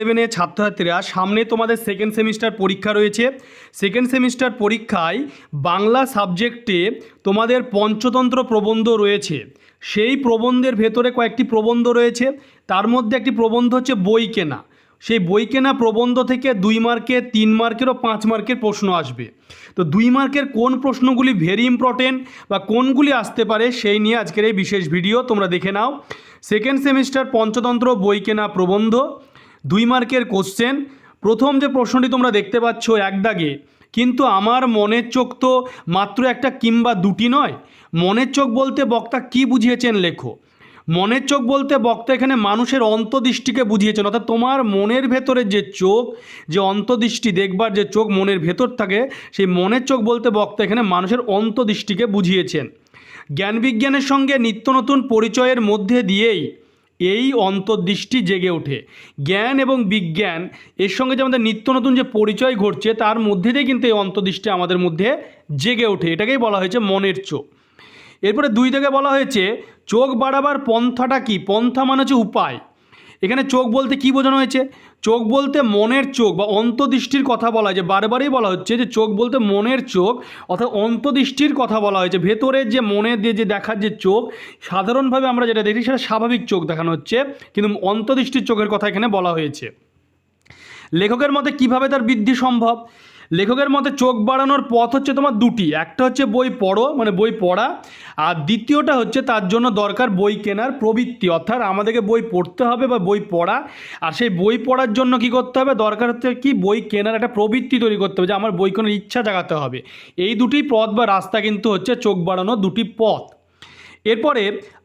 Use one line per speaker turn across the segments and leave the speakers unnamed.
সেভেনের ছাত্রছাত্রীরা, সামনে তোমাদের সেকেন্ড সেমিস্টার পরীক্ষা রয়েছে। সেকেন্ড সেমিস্টার পরীক্ষায় বাংলা সাবজেক্টে তোমাদের পঞ্চতন্ত্র প্রবন্ধ রয়েছে। সেই প্রবন্ধের ভেতরে কয়েকটি প্রবন্ধ রয়েছে। তার মধ্যে একটি প্রবন্ধ হচ্ছে বই কেনা। সেই বই কেনা প্রবন্ধ থেকে দুই মার্কের, তিন মার্কের ও পাঁচ মার্কের প্রশ্ন আসবে। তো দুই মার্কের কোন প্রশ্নগুলি ভেরি ইম্পর্টেন্ট বা কোনগুলি আসতে পারে সেই নিয়ে আজকের এই বিশেষ ভিডিও তোমরা দেখে নাও। সেকেন্ড সেমিস্টার পঞ্চতন্ত্র বই কেনা প্রবন্ধ। দুই মার্কের কোশ্চেন প্রথম যে প্রশ্নটি তোমরা দেখতে পাচ্ছ এক দাগে, কিন্তু আমার মনের চোখ তো মাত্র একটা কিংবা দুটি নয়। মনের চোখ বলতে বক্তা কি বুঝিয়েছেন লেখো। মনের চোখ বলতে বক্তা এখানে মানুষের অন্তদৃষ্টিকে বুঝিয়েছেন, অর্থাৎ তোমার মনের ভেতরের যে চোখ, যে অন্তদৃষ্টি দেখবার যে চোখ মনের ভেতর থাকে, সেই মনের চোখ বলতে বক্তা এখানে মানুষের অন্তদৃষ্টিকে বুঝিয়েছেন। জ্ঞান বিজ্ঞানের সঙ্গে নিত্য নতুন পরিচয়ের মধ্যে দিয়েই এই অন্তর্দৃষ্টি জেগে ওঠে। জ্ঞান এবং বিজ্ঞান, এর সঙ্গে যে আমাদের নিত্য নতুন যে পরিচয় ঘটছে, তার মধ্যে দিয়ে কিন্তু এই অন্তর্দৃষ্টি আমাদের মধ্যে জেগে ওঠে। এটাকেই বলা হয়েছে মনের চোখ। এরপরে দুই থেকে বলা হয়েছে, চোখ বাড়াবার পন্থাটা কি? পন্থা মানে হচ্ছে উপায়। এখানে চোখ বলতে কি বোঝানো হয়েছে? চোখ বলতে মনের চোখ বা অন্তদৃষ্টির কথা বলা হয়েছে। বারবারই বলা হচ্ছে যে চোখ বলতে মনের চোখ অর্থাৎ অন্তদৃষ্টির কথা বলা হয়েছে। ভেতরের যে মনে দিয়ে যে দেখার যে চোখ, সাধারণভাবে আমরা যেটা দেখি সেটা স্বাভাবিক চোখ দেখানো হচ্ছে। কিন্তু অন্তদৃষ্টির চোখের কথা এখানে বলা হয়েছে। লেখকের মতে কীভাবে তার বৃদ্ধি সম্ভব? লেখকের মতে চোখ বাড়ানোর পথ হচ্ছে তোমার দুটি। একটা হচ্ছে বই পড়ো মানে বই পড়া, আর দ্বিতীয়টা হচ্ছে তার জন্য দরকার বই কেনার প্রবৃত্তি, অর্থাৎ আমাদেরকে বই পড়তে হবে বা বই পড়া। আর সেই বই পড়ার জন্য কি করতে হবে? দরকার হচ্ছে কি বই কেনার একটা প্রবৃত্তি তৈরি করতে হবে, যে আমার বই কেনার ইচ্ছা জাগাতে হবে। এই দুটি পথ বা রাস্তা কিন্তু হচ্ছে চোখ বাড়ানোর দুটি পথ। এরপরে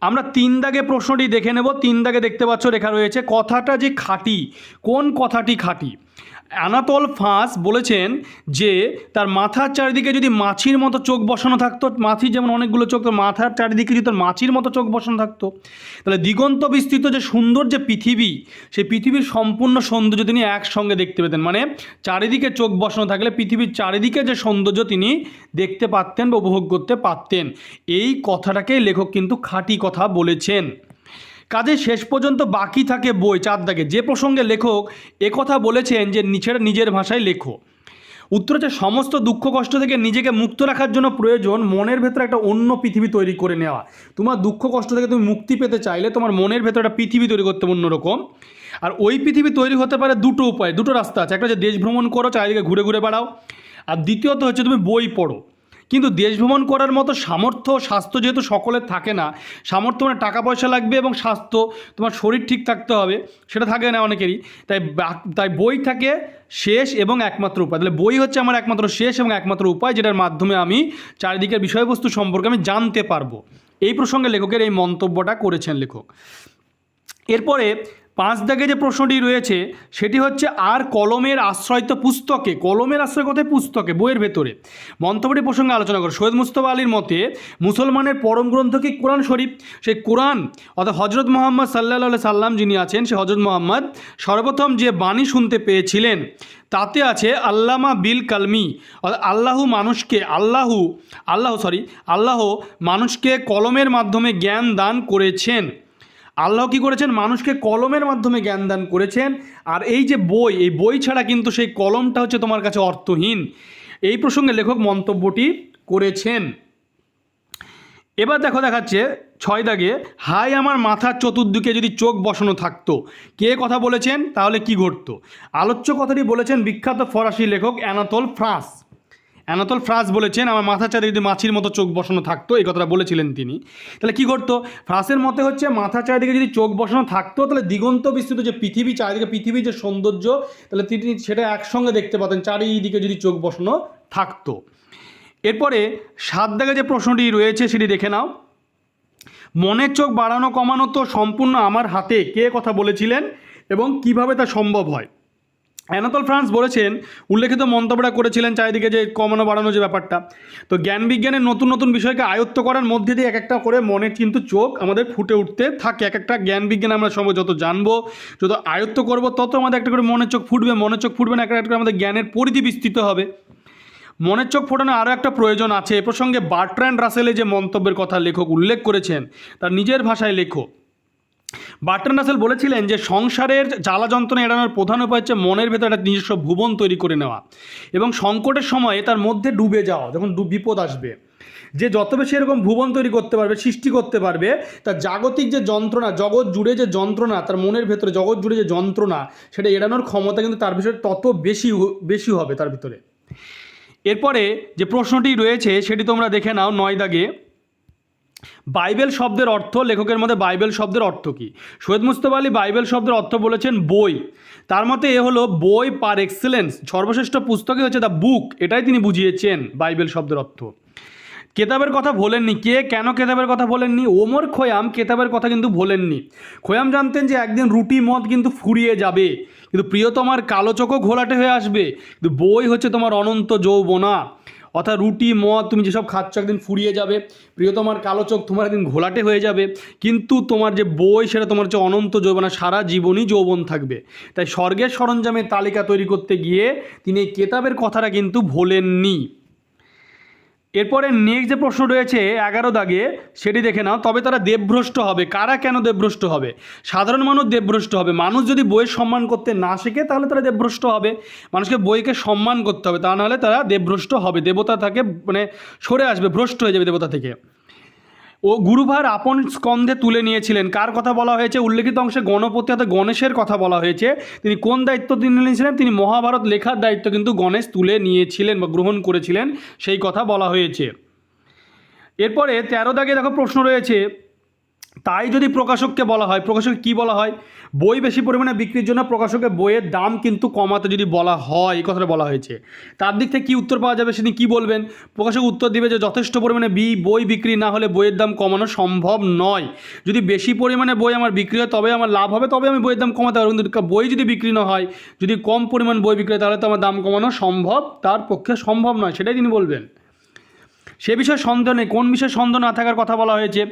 আমরা তিন দাগে প্রশ্নটি দেখে নেব। তিন দাগে দেখতে পাচ্ছ লেখা রয়েছে, কথাটা যে খাঁটি, কোন কথাটি খাঁটি? অ্যানাতল ফাঁস বলেছেন যে তার মাথার চারিদিকে যদি মাছির মতো চোখ বসানো থাকতো মাছির যেমন অনেকগুলো চোখ, তো মাথার চারিদিকে যদি তার মাছির মতো চোখ বসানো থাকতো, তাহলে দিগন্ত বিস্তৃত যে সুন্দর যে পৃথিবী, সেই পৃথিবীর সম্পূর্ণ সৌন্দর্য তিনি একসঙ্গে দেখতে পেতেন। মানে চারিদিকে চোখ বসানো থাকলে পৃথিবীর চারিদিকে যে সৌন্দর্য তিনি দেখতে পারতেন বা উপভোগ করতে পারতেন, এই কথাটাকেই লেখক কিন্তু খাঁটি কথা বলেছেন। কাজে শেষ পর্যন্ত বাকি থাকে বই চার দাগে। যে প্রসঙ্গে লেখক একথা বলেছেন যে নিচেরা নিজের ভাষায় লেখো। উত্তর হচ্ছে, সমস্ত দুঃখ কষ্ট থেকে নিজেকে মুক্ত রাখার জন্য প্রয়োজন মনের ভেতরে একটা অন্য পৃথিবী তৈরি করে নেওয়া। তোমার দুঃখ কষ্ট থেকে তুমি মুক্তি পেতে চাইলে তোমার মনের ভেতরে একটা পৃথিবী তৈরি করতে অন্যরকম। আর ওই পৃথিবী তৈরি হতে পারে দুটো উপায়, দুটো রাস্তা আছে। একটা হচ্ছে দেশ ভ্রমণ করো, চারিদিকে ঘুরে ঘুরে বেড়াও। আর দ্বিতীয়ত হচ্ছে তুমি বই পড়ো। কিন্তু দেশ ভ্রমণ করার মতো সামর্থ্য স্বাস্থ্য যেহেতু সকলের থাকে না, সামর্থ্য মানে টাকা পয়সা লাগবে এবং স্বাস্থ্য, তোমার শরীর ঠিক থাকতে হবে, সেটা থাকে না অনেকেরই। তাই তাই বই থাকে শেষ এবং একমাত্র উপায়। তাহলে বই হচ্ছে আমার একমাত্র শেষ এবং একমাত্র উপায়, যেটার মাধ্যমে আমি চারিদিকের বিষয়বস্তু সম্পর্কে আমি জানতে পারব। এই প্রসঙ্গে লেখকের এই মন্তব্যটা করেছেন লেখক। এরপরে পাঁচ দাগে যে প্রশ্নটি রয়েছে, সেটি হচ্ছে, আর কলমের আশ্রয় তো পুস্তকে, কলমের আশ্রয় কোথায়? পুস্তকে, বইয়ের ভেতরে। মন্তব্যটি প্রসঙ্গে আলোচনা করে। সৈয়দ মুস্তফা আলীর মতে, মুসলমানের পরম গ্রন্থ কি কোরআন শরীফ? সেই কোরআন, অর্থাৎ হজরত মোহাম্মদ সাল্লাহ সাল্লাম যিনি আছেন সে হজরত মোহাম্মদ সর্বপ্রথম যে বাণী শুনতে পেয়েছিলেন, তাতে আছে আল্লামা বিল কালমি আল্লাহু মানুষকে, আল্লাহু, আল্লাহ সরি আল্লাহ মানুষকে কলমের মাধ্যমে জ্ঞান দান করেছেন। আল্লাহ কি করেছেন? মানুষকে কলমের মাধ্যমে জ্ঞান দান করেছেন। আর এই যে বই, এই বই ছাড়া কিন্তু সেই কলমটা হচ্ছে তোমার কাছে অর্থহীন। এই প্রসঙ্গে লেখক মন্তব্যটি করেছেন। এবার দেখো দেখাচ্ছে ছয় দাগে হাই আমার মাথার চতুর্দিকে যদি চোখ বসানো থাকতো, কে কথা বলেছেন? তাহলে কি ঘটতো? আলোচ্য কথাটি বলেছেন বিখ্যাত ফরাসি লেখক অ্যানাতল ফ্রান্স অ্যানাতল ফ্রাস বলেছেন, আমার মাথার চারিদিকে যদি মাছির মতো চোখ বসানো থাকতো, এই কথাটা বলেছিলেন তিনি। তাহলে কি করতো ফ্রাসের মতে হচ্ছে মাথার চারিদিকে যদি চোখ বসানো থাকতো, তাহলে দিগন্ত বিস্তৃত যে পৃথিবী, চারিদিকে পৃথিবীর যে সৌন্দর্য, তাহলে তিনি সেটা একসঙ্গে দেখতে পাতেন, চারিদিকে যদি চোখ বসানো থাকতো। এরপরে সাত দাগে যে প্রশ্নটি রয়েছে, সেটি দেখে নাও। মনের চোখ বাড়ানো কমানো তো সম্পূর্ণ আমার হাতে, কে কথা বলেছিলেন এবং কীভাবে তা সম্ভব হয়? অ্যানাতল ফ্রান্স বলেছেন, উল্লেখিত মন্তব্যটা করেছিলেন চারিদিকে যে কমানো বাড়ানো যে ব্যাপারটা। তো জ্ঞান বিজ্ঞানের নতুন নতুন বিষয়কে আয়ত্ত করার মধ্যে দিয়ে এক একটা করে মনের কিন্তু চোখ আমাদের ফুটে উঠতে থাকে। এক একটা জ্ঞান বিজ্ঞান আমরা সময় যত জানব, যত আয়ত্ত করব, তত আমাদের একটা করে মনের চোখ ফুটবে। মনের চোখ ফুটবে না, একটা একটা করে আমাদের জ্ঞানের পরিধি বিস্তৃত হবে। মনের চোখ ফোটানো আরও একটা প্রয়োজন আছে। এ প্রসঙ্গে বার্ট্র্যান্ড রাসেলে যে মন্তব্যের কথা লেখক উল্লেখ করেছেন, তার নিজের ভাষায় লেখো। বার্টন রাসেল বলেছিলেন যে সংসারের জ্বালা যন্ত্রণা এড়ানোর প্রধান উপায় হচ্ছে মনের ভেতর একটা নিজস্ব ভুবন তৈরি করে নেওয়া এবং সংকটের সময়ে তার মধ্যে ডুবে যাওয়া, যখন বিপদ আসবে। যে যত বেশি এরকম ভুবন তৈরি করতে পারবে, সৃষ্টি করতে পারবে, তার জাগতিক যে যন্ত্রণা, জগৎ জুড়ে যে যন্ত্রণা, তার মনের ভেতরে জগৎ জুড়ে যে যন্ত্রণা, সেটা এড়ানোর ক্ষমতা কিন্তু তার ভিতরে তত বেশি বেশি হবে তার ভিতরে। এরপরে যে প্রশ্নটি রয়েছে, সেটি তোমরা দেখে নাও নয় দাগে। বাইবেল শব্দের অর্থ, লেখকের মধ্যে বাইবেল শব্দের অর্থ কী? সৈয়দ মুস্তফা আলী বাইবেল শব্দের অর্থ বলেছেন বই। তার মতে এ হলো বই পার এক্সেলেন্স। সর্বশ্রেষ্ঠ পুস্তকই হচ্ছে দ্য বুক, এটাই তিনি বুঝিয়েছেন বাইবেল শব্দের অর্থ। কেতাবের কথা ভোলেননি। কে কেন কেতাবের কথা বলেননি ওমর খোয়াম কেতাবের কথা কিন্তু ভোলেননি। খোয়াম জানতেন যে একদিন রুটি মদ কিন্তু ফুরিয়ে যাবে। কিন্তু প্রিয়তমার কালো চোখও ঘোলাটে হয়ে আসবে। কিন্তু বই হচ্ছে তোমার অনন্ত যৌবনা। অর্থাৎ রুটি, মদ, তুমি যেসব খাচ্ছ একদিন ফুরিয়ে যাবে। প্রিয়তমার কালো চোখ তোমার একদিন ঘোলাটে হয়ে যাবে। কিন্তু তোমার যে বই, সেটা তোমার হচ্ছে অনন্ত যৌবনা সারা জীবনই যৌবন থাকবে। তাই স্বর্গের সরঞ্জামের তালিকা তৈরি করতে গিয়ে তিনি এই কেতাবের কথাটা কিন্তু ভোলেননি। এরপরে নেক্সট যে প্রশ্ন রয়েছে এগারো দাগে, সেটি দেখে নাও। তবে তারা দেবভ্রষ্ট হবে। কারা কেন দেবভ্রষ্ট হবে? সাধারণ মানুষ দেবভ্রষ্ট হবে। মানুষ যদি বইয়ের সম্মান করতে না শেখে, তাহলে তারা দেবভ্রষ্ট হবে। মানুষকে বইকে সম্মান করতে হবে। তা নাহলে তারা দেবভ্রষ্ট হবে। দেবতা থাকে মানে সরে আসবে, ভ্রষ্ট হয়ে যাবে দেবতা থেকে। ও গুরুভার আপন স্কন্ধে তুলে নিয়েছিলেন। কার কথা বলা হয়েছে? উল্লেখিত অংশে গণপতি অর্থাৎ গণেশের কথা বলা হয়েছে। তিনি কোন দায়িত্ব তিনি নিয়েছিলেন? তিনি মহাভারত লেখার দায়িত্ব কিন্তু গণেশ তুলে নিয়েছিলেন বা গ্রহণ করেছিলেন, সেই কথা বলা হয়েছে। এরপরে তেরো দাগে দেখো প্রশ্ন রয়েছে তাই যদি প্রকাশককে বলা হয়, প্রকাশক কি বলা হয়? বই বেশি পরিমাণে বিক্রির জন্য প্রকাশকের বইয়ের দাম কিন্তু কমাতে যদি বলা হয়, এই কথাটা বলা হয়েছে। তার দিক থেকে কী উত্তর পাওয়া যাবে সেদিন কী বলবেন? প্রকাশক উত্তর দিবে যে যথেষ্ট পরিমাণে বি, বই বিক্রি না হলে বইয়ের দাম কমানো সম্ভব নয়। যদি বেশি পরিমাণে বই আমার বিক্রি হয়, তবে আমার লাভ হবে, তবে আমি বইয়ের দাম কমাতে পারব। কিন্তু বই যদি বিক্রি না হয়, যদি কম পরিমাণ বই বিক্রি হয়, তাহলে তো আমার দাম কমানো সম্ভব, তার পক্ষে সম্ভব নয়, সেটাই তিনি বলবেন। সে বিষয়ে সন্দেহ নেই, কোন বিষয়ে সন্দেহ না থাকার কথা বলা হয়েছে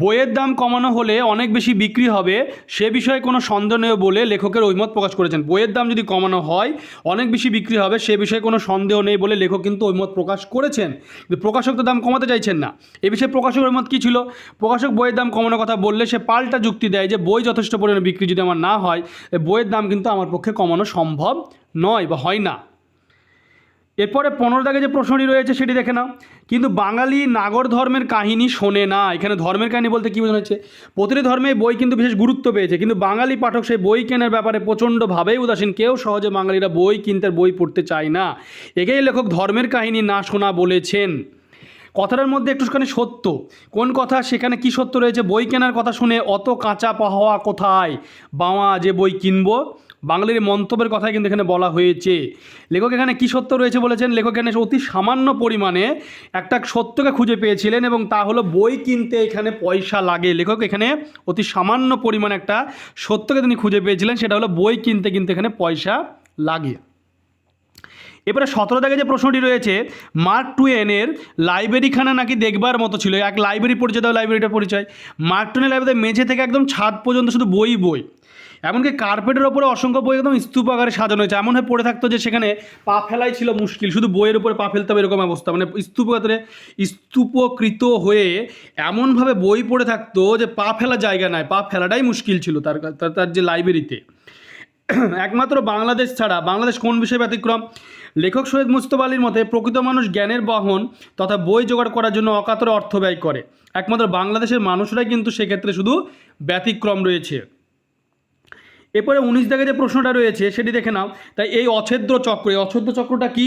বইয়ের দাম কমানো হলে অনেক বেশি বিক্রি হবে, সে বিষয়ে কোনো সন্দেহ নেই বলে লেখকের ঐমত প্রকাশ করেছেন। বইয়ের দাম যদি কমানো হয়, অনেক বেশি বিক্রি হবে, সে বিষয়ে কোনো সন্দেহ নেই বলে লেখক কিন্তু ঐমত প্রকাশ করেছেন। কিন্তু প্রকাশক তো দাম কমাতে চাইছেন না। এ বিষয়ে প্রকাশকের ঐমত কী ছিল? প্রকাশক বইয়ের দাম কমানোর কথা বললে সে পাল্টা যুক্তি দেয় যে, বই যথেষ্ট পরিমাণে বিক্রি যদি আমার না হয় বইয়ের দাম কিন্তু আমার পক্ষে কমানো সম্ভব নয় বা হয় না। এরপরে পনেরো দাগে যে প্রশ্নটি রয়েছে সেটি দেখে নাও। কিন্তু বাঙালি নাগর ধর্মের কাহিনী শোনে না। এখানে ধর্মের কাহিনী বলতে কী বোঝানো হচ্ছে? প্রতিটি ধর্মে বই কিন্তু বিশেষ গুরুত্ব পেয়েছে। কিন্তু বাঙালি পাঠক সেই বই কেনার ব্যাপারে প্রচণ্ডভাবেই উদাসীন। কেউ সহজে বাঙালিরা বই কিনতে বই পড়তে চায় না। একেই লেখক ধর্মের কাহিনী না শোনা বলেছেন। কথাটার মধ্যে একটুখানি সত্য। কোন কথা, সেখানে কি সত্য রয়েছে? বই কেনার কথা শুনে অত কাঁচা পাওয়া কোথায়? বাবা যে বই কিনবো বাঙালির মন্তব্যের কথাই কিন্তু এখানে বলা হয়েছে। লেখক এখানে কি সত্য রয়েছে বলেছেন? লেখক এখানে অতি সামান্য পরিমাণে একটা সত্যকে খুঁজে পেয়েছিলেন এবং তা হলো বই কিনতে এখানে পয়সা লাগে। লেখক এখানে অতি সামান্য পরিমাণে একটা সত্যকে তিনি খুঁজে পেয়েছিলেন, সেটা হলো বই কিনতে কিনতে এখানে পয়সা লাগে। এবারে সতেরো দাগে যে প্রশ্নটি রয়েছে, মার্ক টুয়েনের লাইব্রেরিখানা নাকি দেখবার মতো ছিল? এক লাইব্রেরি পরিচয় দেওয়া লাইব্রেরিটার পরিচয়। মার্ক টুয়েনের লাইব্রেরিতে মেঝে থেকে একদম ছাদ পর্যন্ত শুধু বই বই। এমনকি কার্পেটের ওপরে অসংখ্য বই একদম স্তূপ আকারে সাজানো হয়েছে। এমন হয়ে পড়ে থাকতো যে সেখানে পা ফেলাই ছিল মুশকিল। শুধু বইয়ের উপরে পা ফেলতে হবে এরকম অবস্থা। মানে স্তূপ আকারে স্তূপকৃত হয়ে এমনভাবে বই পড়ে থাকতো যে পা ফেলা জায়গা নাই। পা ফেলাটাই মুশকিল ছিল তার তার- যে লাইব্রেরিতে একমাত্র বাংলাদেশ ছাড়া, বাংলাদেশ কোন বিষয়ে ব্যতিক্রম? লেখক সৈয়দ মুস্তফা আলীর মতে, প্রকৃত মানুষ জ্ঞানের বহন, তথা বই জোগাড় করার জন্য অকাতরে অর্থ ব্যয় করে। একমাত্র বাংলাদেশের মানুষরাই কিন্তু সেক্ষেত্রে শুধু ব্যতিক্রম রয়েছে। এরপরে উনিশ দাগে যে প্রশ্নটা রয়েছে, সেটি দেখে নাও। তাই এই অছেদ্র চক্র, এই অছেদ্র চক্রটা কি?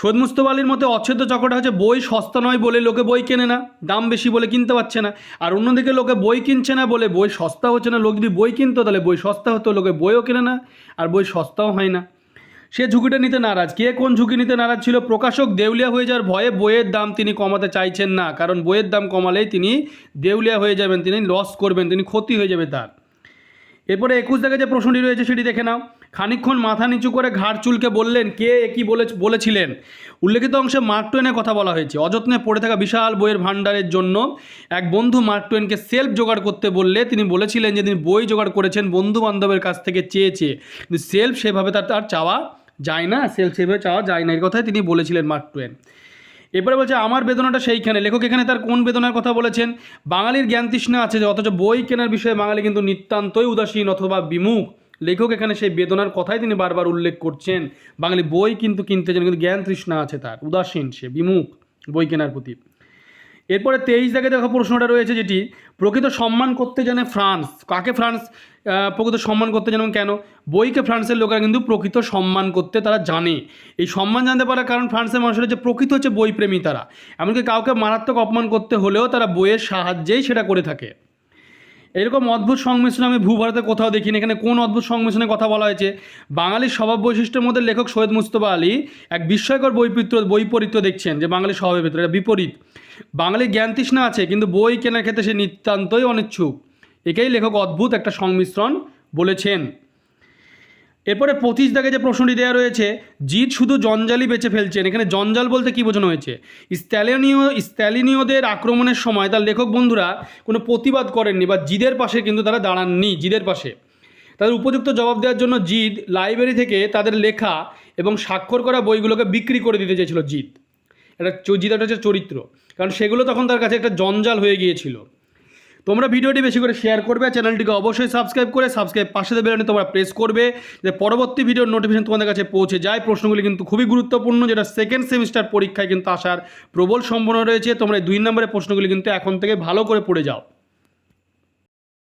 সৈয়দ মুস্তফা মতে অচ্ছেদ্য চক্রটা হচ্ছে বই সস্তা নয় বলে লোকে বই কেনে না, দাম বেশি বলে কিনতে পারছে না। আর অন্যদিকে লোকে বই কিনছে না বলে বই সস্তা হচ্ছে না। লোক যদি বই কিনতো, তাহলে বই সস্তা হতো, লোকে বইও কেনে না, আর বই সস্তাও হয় না। সে ঝুঁকিটা নিতে নারাজ। কে কোন ঝুঁকি নিতে নারাজ ছিল? প্রকাশক দেউলিয়া হয়ে যাওয়ার ভয়ে বইয়ের দাম তিনি কমাতে চাইছেন না, কারণ বইয়ের দাম কমালেই তিনি দেউলিয়া হয়ে যাবেন, তিনি লস করবেন, তিনি ক্ষতি হয়ে যাবে তার। এরপরে একুশ দাগে যে প্রশ্নটি রয়েছে সেটি দেখে নাও। খানিকক্ষণ মাথা নিচু করে ঘাড় চুলকে বললেন, কে একই বলে বলেছিলেন? উল্লেখিত অংশে মার্ক টোয়েনের কথা বলা হয়েছে। অযত্নে পড়ে থাকা বিশাল বইয়ের ভাণ্ডারের জন্য এক বন্ধু মার্ক টোয়েনকে সেলফ জোগাড় করতে বললে তিনি বলেছিলেন যে তিনি বই জোগাড় করেছেন বন্ধু বান্ধবের কাছ থেকে চেয়ে চেয়ে কিন্তু সেলফ সেভাবে তার তার চাওয়া যায় না, সেলফ সেভাবে চাওয়া যায় না। এর কথাই তিনি বলেছিলেন মার্ক টোয়েন। এরপরে বলছে, আমার বেদনাটা সেইখানে। লেখক এখানে তার কোন বেদনার কথা বলেছেন? বাঙালির জ্ঞান তৃষ্ণা আছে যে অথচ বই কেনার বিষয়ে বাঙালি কিন্তু নিতান্তই উদাসীন অথবা বিমুখ। লেখক এখানে সেই বেদনার কথাই তিনি বারবার উল্লেখ করছেন। বাঙালি বই কিন্তু কিনতে চান কিন্তু জ্ঞান তৃষ্ণা আছে তার। উদাসীন সে, বিমুখ বই কেনার প্রতি। এরপরে তেইশ দাগে দেখো প্রশ্নটা রয়েছে যেটি, প্রকৃত সম্মান করতে জানে ফ্রান্স। কাকে ফ্রান্স প্রকৃত সম্মান করতে জানেন কেন? বইকে ফ্রান্সের লোকেরা কিন্তু প্রকৃত সম্মান করতে তারা জানে। এই সম্মান জানতে পারার কারণ ফ্রান্সের মানুষের যে প্রকৃত হচ্ছে বইপ্রেমী তারা। এমনকি কাউকে মারাত্মক অপমান করতে হলেও তারা বইয়ের সাহায্যেই সেটা করে থাকে। এরকম অদ্ভুত সংমিশ্রণ আমি ভূভারতে কোথাও দেখিনি। এখানে কোন অদ্ভুত সংমিশ্রণের কথা বলা হয়েছে? বাঙালির স্বভাব বৈশিষ্ট্যের মধ্যে লেখক সৈয়দ মুস্তফা আলী এক বিস্ময়কর বৈপিত্র বৈপরীত্য দেখছেন, যে বাঙালির স্বভাবের ভিতরে বিপরীত। বাঙালির জ্ঞান তৃষ্ণা আছে, কিন্তু বই কেনার ক্ষেত্রে সে নিতান্তই অনিচ্ছুক। একেই লেখক অদ্ভুত একটা সংমিশ্রণ বলেছেন। এরপরে পঁচিশ দাগে যে প্রশ্নটি দেওয়া রয়েছে জিত শুধু জঞ্জালই বেঁচে ফেলছেন। এখানে জঞ্জাল বলতে কী বোঝানো হয়েছে? স্ট্যালিনীয় স্ট্যালিনীয়দের আক্রমণের সময় তার লেখক বন্ধুরা কোনো প্রতিবাদ করেননি বা জিদের পাশে কিন্তু তারা দাঁড়াননি, জিদের পাশে। তাদের উপযুক্ত জবাব দেওয়ার জন্য জিদ লাইব্রেরি থেকে তাদের লেখা এবং স্বাক্ষর করা বইগুলোকে বিক্রি করে দিতে চেয়েছিল জিদ এটা জিদ একটা হচ্ছে চরিত্র। কারণ সেগুলো তখন তার কাছে একটা জঞ্জাল হয়ে গিয়েছিল। তোমরা ভিডিওটি বেশি করে শেয়ার করবে, চ্যানেলটিকে অবশ্যই সাবস্ক্রাইব করে সাবস্ক্রাইব পাশে বেলানি তোমরা প্রেস করবে যে পরবর্তী ভিডিওর নোটিফিকেশন তোমাদের কাছে পৌঁছে যায়। প্রশ্নগুলি কিন্তু খুবই গুরুত্বপূর্ণ, যেটা সেকেন্ড সেমিস্টার পরীক্ষায় কিন্তু আসার প্রবল সম্ভাবনা রয়েছে। তোমরা এই দুই নম্বরের প্রশ্নগুলি কিন্তু এখন থেকে ভালো করে পড়ে যাও।